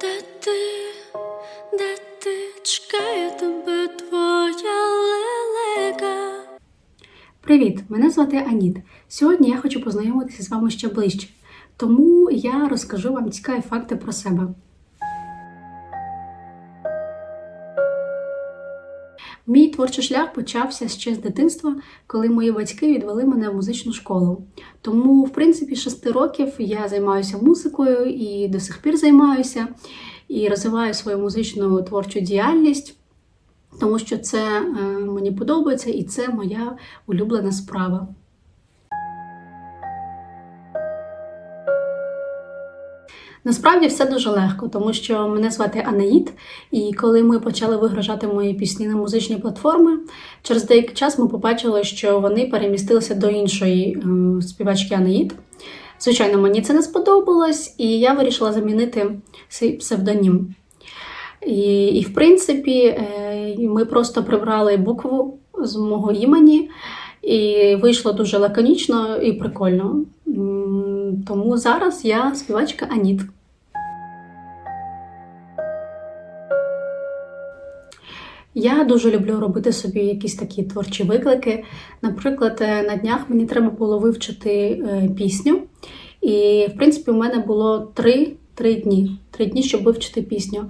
Де ти, де ти, чекає тебе твоя лелека. Привіт! Мене звати Аніт. Сьогодні я хочу познайомитися з вами ще ближче, тому я розкажу вам цікаві факти про себе. Мій творчий шлях почався ще з дитинства, коли мої батьки відвели мене в музичну школу. Тому, в принципі, шести 6 років я займаюся музикою і до сих пір займаюся, і розвиваю свою музичну творчу діяльність, тому що це е, мені подобається і це моя улюблена справа. Насправді все дуже легко, тому що мене звати Анаїд, і коли ми почали вигружати мої пісні на музичні платформи, через деякий час ми побачили, що вони перемістилися до іншої е, співачки Анаїд. Звичайно, мені це не сподобалось, і я вирішила замінити свій псевдонім. І, і в принципі, е, ми просто прибрали букву з мого імені, і вийшло дуже лаконічно і прикольно. Тому зараз я співачка Аніт. Я дуже люблю робити собі якісь такі творчі виклики. Наприклад, е, на днях мені треба було вивчити е, пісню, і в принципі у мене було три, три дні. Три дні, щоб вивчити пісню.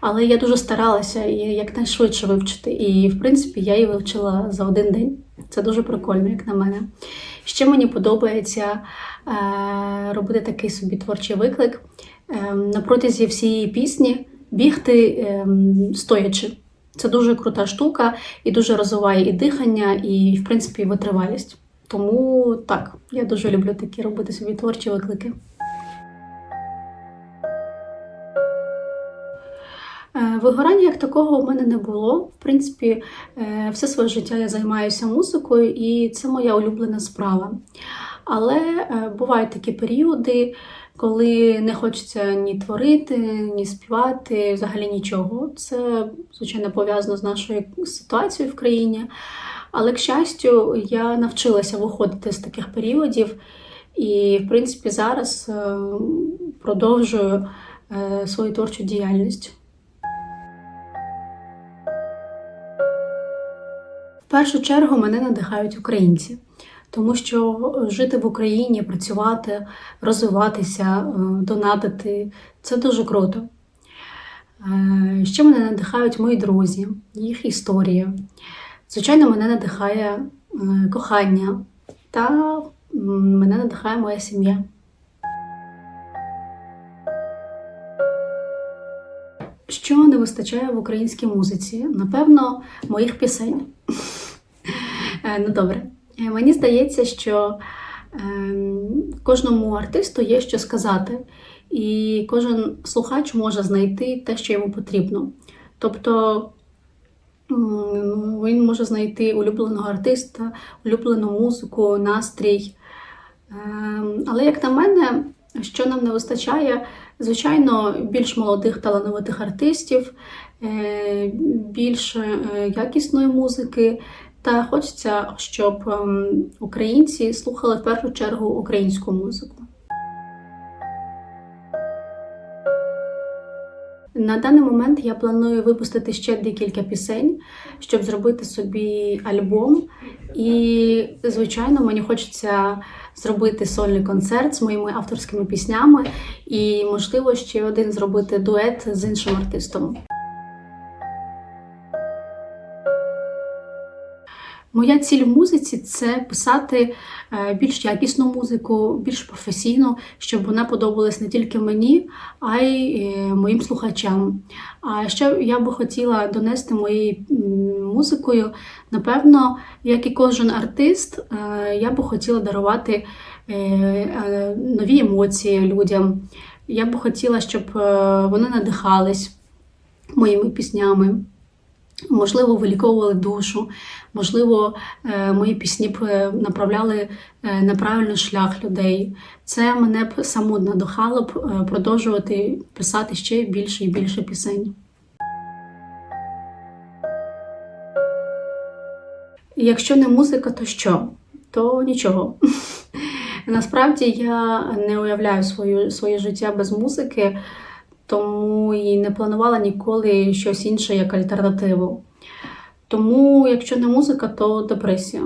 Але я дуже старалася її якнайшвидше вивчити. І, в принципі, я її вивчила за один день. Це дуже прикольно, як на мене. Ще мені подобається е, робити такий собі творчий виклик. Е, на протязі всієї пісні бігти е, стоячи. Це дуже крута штука і дуже розвиває і дихання, і, в принципі, витривалість. Тому так, я дуже люблю такі робити собі творчі виклики. Е, Вигорання як такого у мене не було. В принципі, е, все своє життя я займаюся музикою, і це моя улюблена справа. Але е, бувають такі періоди, коли не хочеться ні творити, ні співати, взагалі нічого. Це, звичайно, пов'язано з нашою ситуацією в країні. Але, к щастю, я навчилася виходити з таких періодів, і, в принципі, зараз е, продовжую е, свою творчу діяльність. В першу чергу мене надихають українці, тому що жити в Україні, працювати, розвиватися, е, донатити це дуже круто. Е, Ще мене надихають мої друзі, їх історії. Звичайно, мене надихає е, кохання та мене надихає моя сім'я. Що не вистачає в українській музиці? Напевно, моїх пісень. Е, Ну добре. Е, Мені здається, що ем, кожному артисту є що сказати, і кожен слухач може знайти те, що йому потрібно. Тобто він може знайти улюбленого артиста, улюблену музику, настрій. Ем, Але, як на мене, що нам не вистачає, звичайно, більш молодих талановитих артистів, е, більш е, якісної музики. Та хочеться, щоб ем, українці слухали в першу чергу українську музику. На даний момент я планую випустити ще декілька пісень, щоб зробити собі альбом. І, звичайно, мені хочеться зробити сольний концерт з моїми авторськими піснями, і, можливо, ще один зробити дует з іншим артистом. Моя ціль в музиці це писати е, більш якісну музику, більш професійну, щоб вона подобалась не тільки мені, а й е, моїм слухачам. А ще я би хотіла донести моєю музикою, напевно, як і кожен артист, е, я би хотіла дарувати нові емоції людям. Я би хотіла, щоб вони надихались моїми піснями. Можливо, виліковували душу, можливо, е, мої пісні б е, направляли е, на правильний шлях людей. Це мене б само надихало б продовжувати писати ще більше і більше пісень. Якщо не музика, то що? То нічого. Насправді я не уявляю свою, своє життя без музики, тому і не планувала ніколи щось інше як альтернативу. Тому, якщо не музика, то депресія.